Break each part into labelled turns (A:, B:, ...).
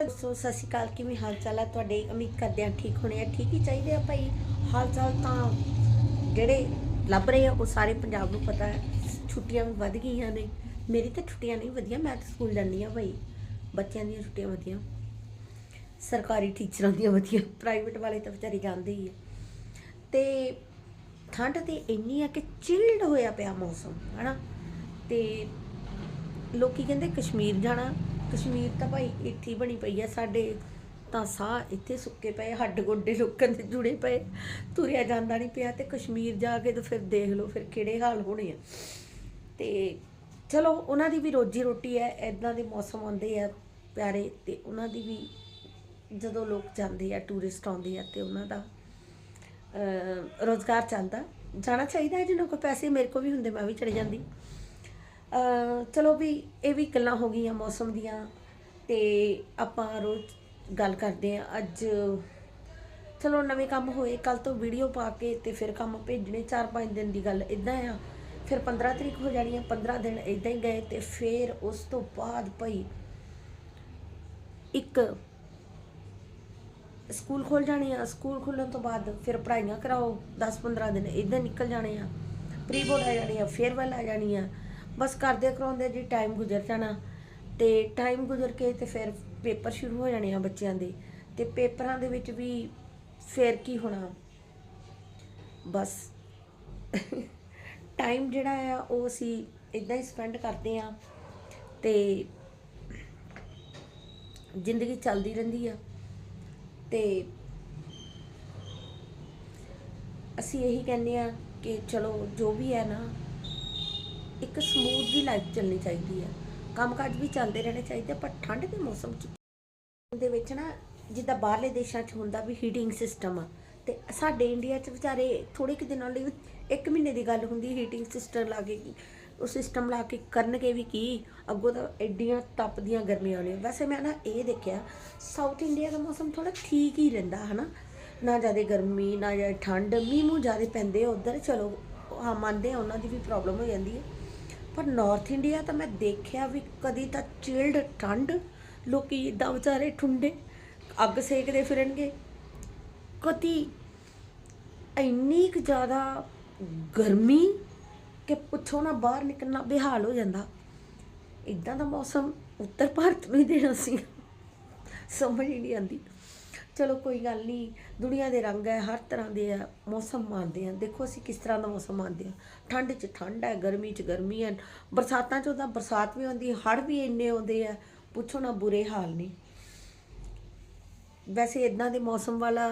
A: ਸੋ ਸਤਿ ਸ਼੍ਰੀ ਅਕਾਲ, ਕਿਵੇਂ ਹਾਲ ਚਾਲ ਹੈ ਤੁਹਾਡੇ ਉਮੀਦ ਕਰਦੇ ਹਾਂ ਠੀਕ ਹੋਣੇ ਆ। ਠੀਕ ਹੀ ਚਾਹੀਦੇ ਆ ਭਾਈ? ਹਾਲ ਚਾਲ ਤਾਂ ਜਿਹੜੇ ਲੱਭ ਰਹੇ ਆ, ਉਹ ਸਾਰੇ ਪੰਜਾਬ ਨੂੰ ਪਤਾ ਹੈ। ਛੁੱਟੀਆਂ ਵੀ ਵੱਧ ਗਈਆਂ ਨੇ। ਮੇਰੀ ਤਾਂ ਛੁੱਟੀਆਂ ਨਹੀਂ ਵਧੀਆ, ਮੈਂ ਤਾਂ ਸਕੂਲ ਜਾਂਦੀ ਆ ਭਾਈ। ਬੱਚਿਆਂ ਦੀਆਂ ਛੁੱਟੀਆਂ ਵਧੀਆਂ। ਸਰਕਾਰੀ ਟੀਚਰਾਂ ਦੀਆਂ ਵਧੀਆ। ਪ੍ਰਾਈਵੇਟ ਵਾਲੇ ਤਾਂ ਵਿਚਾਰੇ ਜਾਂਦੇ ਹੀ ਆ। ਤੇ ਠੰਡ ਤੇ ਇੰਨੀ ਆ ਕਿ ਚਿਲਡ ਹੋਇਆ ਪਿਆ ਮੌਸਮ, ਹਨਾ? ਤੇ ਲੋਕੀ ਕਹਿੰਦੇ ਕਸ਼ਮੀਰ ਜਾਣਾ ਕਸ਼ਮੀਰ ਤਾਂ ਭਾਈ ਇੱਥੇ ਬਣੀ ਪਈ ਆ, ਸਾਡੇ ਤਾਂ ਸਾਹ ਇੱਥੇ ਸੁੱਕੇ ਪਏ, ਹੱਡ ਗੋਡੇ ਲੋਕਾਂ ਦੇ ਜੁੜੇ ਪਏ, ਤੁਰਿਆ ਜਾਂਦਾ ਨਹੀਂ ਪਿਆ ਤੇ ਕਸ਼ਮੀਰ ਜਾ ਕੇ ਤਾਂ ਫਿਰ ਦੇਖ ਲਓ ਫਿਰ ਕਿਹੜੇ ਹਾਲ ਹੋਣੇ ਆ। ਤੇ ਚਲੋ ਉਹਨਾਂ ਦੀ ਵੀ ਰੋਜੀ ਰੋਟੀ ਹੈ ਐਦਾਂ ਦੇ ਮੌਸਮ ਆਉਂਦੇ ਆ ਪਿਆਰੇ ਤੇ ਉਹਨਾਂ ਦੀ ਵੀ ਜਦੋਂ ਲੋਕ ਜਾਂਦੇ ਆ, ਟੂਰਿਸਟ ਆਉਂਦੇ ਆ ਤੇ ਉਹਨਾਂ ਦਾ, ਅਹ ਰੋਜ਼ਗਾਰ ਚੱਲਦਾ। ਜਾਣਾ ਚਾਹੀਦਾ ਜਿਹਨਾਂ ਕੋਲ ਪੈਸੇ, ਮੇਰੇ ਕੋਲ ਵੀ ਹੁੰਦੇ, ਮੈਂ ਵੀ ਚਲੇ ਜਾਂਦੀ। ਚਲੋ ਵੀ ਇਹ ਵੀ ਗੱਲਾਂ ਹੋ ਗਈਆਂ ਮੌਸਮ ਦੀਆਂ ਤੇ ਆਪਾਂ ਰੋਜ਼ ਗੱਲ ਕਰਦੇ ਆ ਅੱਜ ਚਲੋ ਨਵੇਂ ਕੰਮ ਹੋਏ ਕੱਲ ਤੋਂ ਵੀਡੀਓ ਪਾ ਕੇ ਤੇ ਫਿਰ ਕੰਮ ਭੇਜਣੇ 4-5 ਦਿਨ ਦੀ ਗੱਲ ਇਦਾਂ ਆ। ਫਿਰ 15 ਤਰੀਕ ਹੋ ਜਾਣੀ ਆ 15 ਦਿਨ ਇਦਾਂ ਹੀ ਗਏ ਤੇ ਫਿਰ ਉਸ ਤੋਂ ਬਾਅਦ ਭਈ ਇੱਕ ਸਕੂਲ ਖੋਲ ਜਾਣੇ ਆ। ਸਕੂਲ ਖੁੱਲਣ ਤੋਂ ਬਾਅਦ ਫਿਰ ਪੜ੍ਹਾਈਆਂ ਕਰਾਓ 10-15 ਦਿਨ ਇਦਾਂ ਨਿਕਲ ਜਾਣੇ ਆ। ਪ੍ਰੀ ਬੋਰਡ ਆ ਜਾਣੀ ਆ, ਫੇਅਰਵੈਲ ਆ ਜਾਣੀ ਆ। ਬਸ ਕਰਦੇ ਕਰਾਉਂਦੇ ਜੀ ਟਾਈਮ ਗੁਜ਼ਰ ਜਾਣਾ। ਤੇ ਟਾਈਮ ਗੁਜ਼ਰ ਕੇ ਤੇ ਫਿਰ ਪੇਪਰ ਸ਼ੁਰੂ ਹੋ ਜਾਣੇ ਆ ਬੱਚਿਆਂ ਦੇ। ਤੇ ਪੇਪਰਾਂ ਦੇ ਵਿੱਚ ਵੀ ਫਿਰ ਕੀ ਹੋਣਾ? ਬਸ। ਟਾਈਮ ਜਿਹੜਾ ਆ, ਉਹ ਅਸੀਂ ਇਦਾਂ ਹੀ ਸਪੈਂਡ ਕਰਦੇ ਆ। ਤੇ ਜ਼ਿੰਦਗੀ ਚੱਲਦੀ ਰਹਿੰਦੀ ਆ। ਤੇ ਅਸੀਂ ਇਹੀ ਕਹਿੰਦੇ ਆ ਕਿ ਚਲੋ ਜੋ ਵੀ ਹੈ ਨਾ ਇੱਕ ਸਮੂਥ ਦੀ ਲਾਈਫ ਚੱਲਣੀ ਚਾਹੀਦੀ ਹੈ। ਕੰਮਕਾਜ ਵੀ ਚੱਲਦੇ ਰਹਿਣੇ ਚਾਹੀਦੇ ਪਰ ਠੰਡ ਦੇ ਮੌਸਮ 'ਚ ਦੇ ਵਿੱਚ ਨਾ ਜਿੱਦਾਂ ਬਾਹਰਲੇ ਦੇਸ਼ਾਂ 'ਚ ਹੁੰਦਾ ਵੀ ਹੀਟਿੰਗ ਸਿਸਟਮ ਆ, ਤੇ ਸਾਡੇ ਇੰਡੀਆ 'ਚ ਵਿਚਾਰੇ ਥੋੜੇ ਕਿ ਦਿਨਾਂ ਲਈ ਇੱਕ ਮਹੀਨੇ ਦੀ ਗੱਲ ਹੁੰਦੀ ਹੀਟਿੰਗ ਸਿਸਟਮ ਲਾ ਕੇ ਉਹ ਸਿਸਟਮ ਲਾ ਕੇ ਕਰਨਗੇ ਵੀ ਕੀ, ਅੱਗੋਂ ਤਾਂ ਐਡੀਆਂ ਤਪਦੀਆਂ ਗਰਮੀਆਂ ਨੇ ਵੈਸੇ ਮੈਂ ਨਾ ਇਹ ਦੇਖਿਆ ਸਾਊਥ ਇੰਡੀਆ ਦਾ ਮੌਸਮ ਥੋੜਾ ਠੀਕ ਹੀ ਰਹਿੰਦਾ, ਹਨਾ? ਨਾ ਜ਼ਿਆਦਾ ਗਰਮੀ, ਨਾ ਜ਼ਿਆਦਾ ਠੰਡ ਮੀਂਹ ਮੂੰਹ ਜ਼ਿਆਦਾ ਪੈਂਦੇ ਆ, ਉਧਰ ਚਲੋ ਹਾਂ ਮੰਨਦੇ ਆ, ਉਹਨਾਂ ਦੀ ਵੀ ਪ੍ਰੋਬਲਮ ਹੋ ਜਾਂਦੀ ਹੈ। ਪਰ ਨਾਰਥ ਇੰਡੀਆ ਤਾਂ ਮੈਂ ਦੇਖਿਆ ਵੀ ਕਦੀ ਤਾਂ ਚਿਲਡ ਠੰਡ, ਲੋਕੀ ਇਦਾਂ ਵਿਚਾਰੇ ਠੁੰਡੇ, ਅੱਗ ਸੇਕਦੇ ਫਿਰਨਗੇ। ਕਦੀ ਇੰਨੀ ਕੁ ਜ਼ਿਆਦਾ ਗਰਮੀ ਕਿ ਪੁੱਛੋ ਨਾ ਬਾਹਰ ਨਿਕਲਣਾ ਬੇਹਾਲ ਹੋ ਜਾਂਦਾ। ਇਦਾਂ ਦਾ ਮੌਸਮ ਉੱਤਰ ਭਾਰਤ ਨੂੰ ਹੀ ਦੇਣਾ ਸੀ। ਸਮਝ ਹੀ ਨਹੀਂ ਆਉਂਦੀ। ਚਲੋ ਕੋਈ ਗੱਲ ਨਹੀਂ ਦੁਨੀਆ ਦੇ ਰੰਗ ਹੈ, ਹਰ ਤਰ੍ਹਾਂ ਦੇ ਹੈ, ਮੌਸਮ ਮੰਨਦੇ ਆ ਦੇਖੋ ਅਸੀਂ ਕਿਸ ਤਰ੍ਹਾਂ ਦਾ ਮੌਸਮ ਮੰਨਦੇ ਆ ਠੰਡ 'ਚ ਠੰਡ ਹੈ, ਗਰਮੀ 'ਚ ਗਰਮੀ ਹੈ, ਬਰਸਾਤਾਂ 'ਚ ਉਹਦਾ ਬਰਸਾਤ ਵੀ ਆਉਂਦੀ ਹੜ੍ਹ ਵੀ ਇੰਨੇ ਆਉਂਦੇ ਆ ਪੁੱਛੋ ਨਾ ਬੁਰੇ ਹਾਲ ਨੇ। ਵੈਸੇ ਇਦਾਂ ਦੇ ਮੌਸਮ ਵਾਲਾ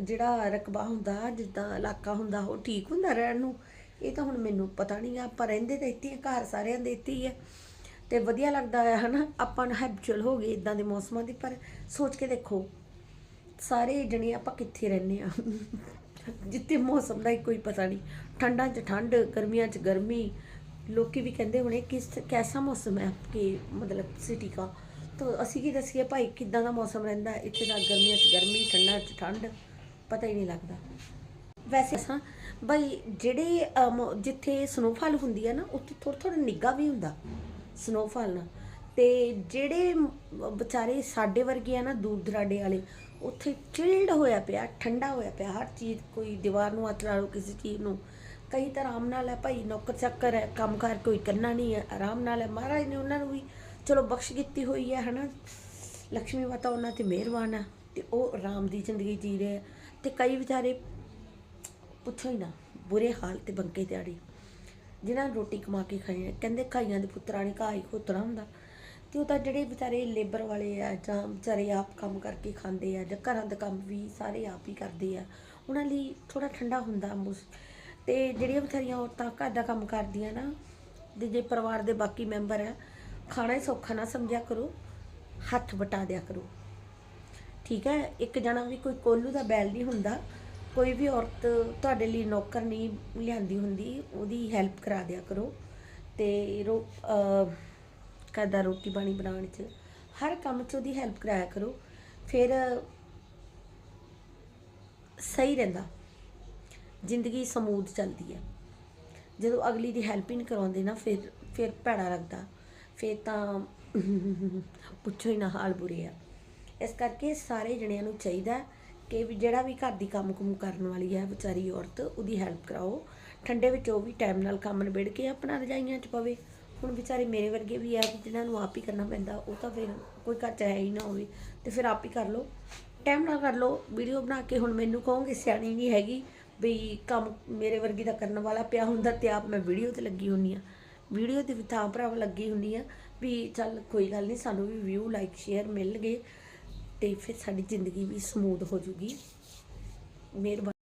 A: ਜਿਹੜਾ ਰਕਬਾ ਹੁੰਦਾ, ਜਿੱਦਾਂ ਇਲਾਕਾ ਹੁੰਦਾ, ਉਹ ਠੀਕ ਹੁੰਦਾ ਰਹਿਣ ਨੂੰ? ਇਹ ਤਾਂ ਹੁਣ ਮੈਨੂੰ ਪਤਾ ਨਹੀਂ ਆ ਪਰ ਰਹਿੰਦੇ ਤਾਂ ਇੱਥੇ ਹੀ ਘਰ ਸਾਰਿਆਂ ਦੇ ਇੱਥੇ ਹੀ ਹੈ। ਤੇ ਵਧੀਆ ਲੱਗਦਾ ਹੈ, ਹਨਾ? ਆਪਾਂ ਨੂੰ ਹੈਬਚੁਅਲ ਹੋ ਗਏ ਇਦਾਂ ਦੇ ਮੌਸਮਾਂ ਦੀ, ਪਰ ਸੋਚ ਕੇ ਦੇਖੋ ਸਾਰੇ ਜਣੇ ਆਪਾਂ ਕਿੱਥੇ ਰਹਿੰਦੇ ਆ? ਜਿੱਥੇ ਮੌਸਮ ਦਾ ਕੋਈ ਪਤਾ ਨਹੀਂ। ਠੰਡਾਂ 'ਚ ਠੰਡ, ਗਰਮੀਆਂ 'ਚ ਗਰਮੀ। ਲੋਕੀ ਵੀ ਕਹਿੰਦੇ ਹੋਣੇ, ਕਿਸ ਕੈਸਾ ਮੌਸਮ ਹੈ ਆਪਕੇ ਮਤਲਬ ਸਿਟੀ ਦਾ ਤਾਂ ਅਸੀਂ ਕੀ ਦੱਸੀਏ ਭਾਈ, ਕਿੱਦਾਂ ਦਾ ਮੌਸਮ ਰਹਿੰਦਾ ਇੱਥੇ ਤਾਂ ਗਰਮੀਆਂ 'ਚ ਗਰਮੀ, ਠੰਡਾਂ 'ਚ ਠੰਡ, ਪਤਾ ਹੀ ਨਹੀਂ ਲੱਗਦਾ। ਵੈਸੇ ਅਸਾਂ ਬਈ ਜਿਹੜੇ ਜਿੱਥੇ ਸਨੋਫਾਲ ਹੁੰਦੀ ਹੈ ਨਾ, ਉੱਥੇ ਥੋੜਾ ਥੋੜਾ ਨਿੱਗਾ ਵੀ ਹੁੰਦਾ ਸਨੋਫਾਲ ਨਾਲ। ਤੇ ਜਿਹੜੇ ਵਿਚਾਰੇ ਸਾਡੇ ਵਰਗੇ ਆ ਨਾ ਦੂਰ ਦਰਾਡੇ ਵਾਲੇ ਉੱਥੇ ਚਿਲਡ ਹੋਇਆ ਪਿਆ, ਠੰਡਾ ਹੋਇਆ ਪਿਆ, ਹਰ ਚੀਜ਼ ਕੋਈ ਦੀਵਾਰ ਨੂੰ ਹੱਥ ਲਾ ਲਓ, ਕਿਸੇ ਚੀਜ਼ ਨੂੰ। ਕਈ ਤਾਂ ਆਰਾਮ ਨਾਲ ਹੈ ਭਾਈ, ਨੌਕਰ ਚੱਕਰ ਹੈ ਕੰਮਕਾਰ ਕੋਈ ਕਰਨਾ ਨਹੀਂ ਹੈ, ਆਰਾਮ ਨਾਲ ਹੈ। ਮਹਾਰਾਜ ਨੇ ਉਹਨਾਂ ਨੂੰ ਵੀ ਚਲੋ ਬਖਸ਼ ਕੀਤੀ ਹੋਈ ਹੈ, ਹਨਾ? ਲక్ష్ਮੀ ਮਾਤਾ ਉਹਨਾਂ ਤੇ ਮਿਹਰਬਾਨ ਹੈ ਤੇ ਉਹ ਆਰਾਮ ਦੀ ਜ਼ਿੰਦਗੀ ਜੀ ਰਹੇ ਆ। ਤੇ ਕਈ ਵਿਚਾਰੇ ਪੁੱਛੋ ਹੀ ਨਾ, ਬੁਰੇ ਹਾਲ ਤੇ ਬੰਕੇ ਦਿਹਾੜੀ। ਜਿਨ੍ਹਾਂ ਨੇ ਰੋਟੀ ਕਮਾ ਕੇ ਖਾਈ ਹੈ ਕਹਿੰਦੇ ਖਾਈਆਂ ਦੇ ਪੁੱਤਰਾਂ ਨੇ ਘਾਹ ਖੋਤਰਾ ਹੁੰਦਾ। ਤੇ ਉਹ ਤਾਂ ਜਿਹੜੇ ਵਿਚਾਰੇ ਲੇਬਰ ਵਾਲੇ ਆ ਜਾਂ ਵਿਚਾਰੇ ਆਪ ਕੰਮ ਕਰਕੇ ਖਾਂਦੇ ਆ ਜਾਂ ਘਰਾਂ ਦਾ ਕੰਮ ਵੀ ਸਾਰੇ ਆਪ ਹੀ ਕਰਦੇ ਆ, ਉਹਨਾਂ ਲਈ ਥੋੜਾ ਠੰਡਾ ਹੁੰਦਾ ਮੁਸ, ਤੇ ਜਿਹੜੀਆਂ ਵਿਚਾਰੀਆਂ ਔਰਤਾਂ ਘਰ ਦਾ ਕੰਮ ਕਰਦੀਆਂ ਨਾ, ਤੇ ਜੇ ਪਰਿਵਾਰ ਦੇ ਬਾਕੀ ਮੈਂਬਰ ਆ, ਖਾਣਾ ਹੀ ਸੌਖਾ ਨਾ ਸਮਝਿਆ ਕਰੋ, ਹੱਥ ਵਟਾ ਦਿਆ ਕਰੋ। ਠੀਕ ਹੈ, ਇੱਕ ਜਣਾ ਵੀ ਕੋਈ ਕੋਲੂ ਦਾ ਬੈਲ ਨਹੀਂ ਹੁੰਦਾ, ਕੋਈ ਵੀ ਔਰਤ ਤੁਹਾਡੇ ਲਈ ਨੌਕਰ ਨਹੀਂ ਲਿਆਂਦੀ ਹੁੰਦੀ, ਉਹਦੀ ਹੈਲਪ ਕਰਾ ਦਿਆ ਕਰੋ, ਤੇ ਰੋ ਘਰ ਦਾ ਰੋਟੀ ਪਾਣੀ ਬਣਾਉਣ 'ਚ। ਹਰ ਕੰਮ 'ਚ ਉਹਦੀ ਹੈਲਪ ਕਰਾਇਆ ਕਰੋ। ਫਿਰ ਸਹੀ ਰਹਿੰਦਾ। ਜ਼ਿੰਦਗੀ ਸਮੂਥ ਚੱਲਦੀ ਹੈ। ਜਦੋਂ ਅਗਲੀ ਦੀ ਹੈਲਪ ਹੀ ਨਹੀਂ ਕਰਾਉਂਦੇ ਨਾ, ਫਿਰ ਫਿਰ ਭੈੜਾ ਲੱਗਦਾ। ਫਿਰ ਤਾਂ ਪੁੱਛੋ ਹੀ ਨਾ ਹਾਲ ਬੁਰੇ ਆ। ਇਸ ਕਰਕੇ ਸਾਰੇ ਜਣਿਆਂ ਨੂੰ ਚਾਹੀਦਾ ਕਿ ਵੀ ਜਿਹੜਾ ਵੀ ਘਰ ਦੀ ਕੰਮ-ਕੁਮ ਕਰਨ ਵਾਲੀ ਹੈ, ਵਿਚਾਰੀ ਔਰਤ, ਉਹਦੀ ਹੈਲਪ ਕਰਾਓ। ਠੰਡੇ ਵਿੱਚ ਉਹ ਵੀ ਟਾਈਮ ਨਾਲ ਕੰਮ ਨਿਬੇੜ ਕੇ ਆਪਣਾ ਰਜਾਈਆਂ 'ਚ ਪਵੇ। ਹੁਣ ਵਿਚਾਰੇ ਮੇਰੇ ਵਰਗੇ ਵੀ ਆ ਕਿ ਜਿਨ੍ਹਾਂ ਨੂੰ ਆਪ ਹੀ ਕਰਨਾ ਪੈਂਦਾ, ਉਹ ਤਾਂ ਫਿਰ ਕੋਈ ਘਰ 'ਚ ਹੈ ਹੀ ਨਾ ਹੋਵੇ, ਤੇ ਫਿਰ ਆਪ ਹੀ ਕਰ ਲਓ। ਟਾਈਮ ਨਾਲ ਕਰ ਲਓ ਵੀਡੀਓ ਬਣਾ ਕੇ ਹੁਣ ਮੈਨੂੰ ਕਹੋਗੇ ਸਿਆਣੀ ਨਹੀਂ ਹੈਗੀ ਵੀ ਕੰਮ ਮੇਰੇ ਵਰਗੀ ਦਾ ਕਰਨ ਵਾਲਾ ਪਿਆ ਹੁੰਦਾ ਤੇ ਆਪ ਮੈਂ ਵੀਡੀਓ ਤੇ ਲੱਗੀ ਹੁੰਨੀ ਆ ਵੀਡੀਓ ਤੇ ਵੀ ਥਾਂ ਭਰਾਵ ਲੱਗੀ ਹੁੰਨੀ ਆ ਵੀ ਚੱਲ ਕੋਈ ਗੱਲ ਨਹੀਂ, ਸਾਨੂੰ ਵੀ ਵਿਊ ਲਾਈਕ ਸ਼ੇਅਰ ਮਿਲ ਗਏ ਤੇ ਫਿਰ ਸਾਡੀ ਜ਼ਿੰਦਗੀ ਵੀ ਸਮੂਥ ਹੋ ਜੂਗੀ। ਮਿਹਰਬਾਨੀ।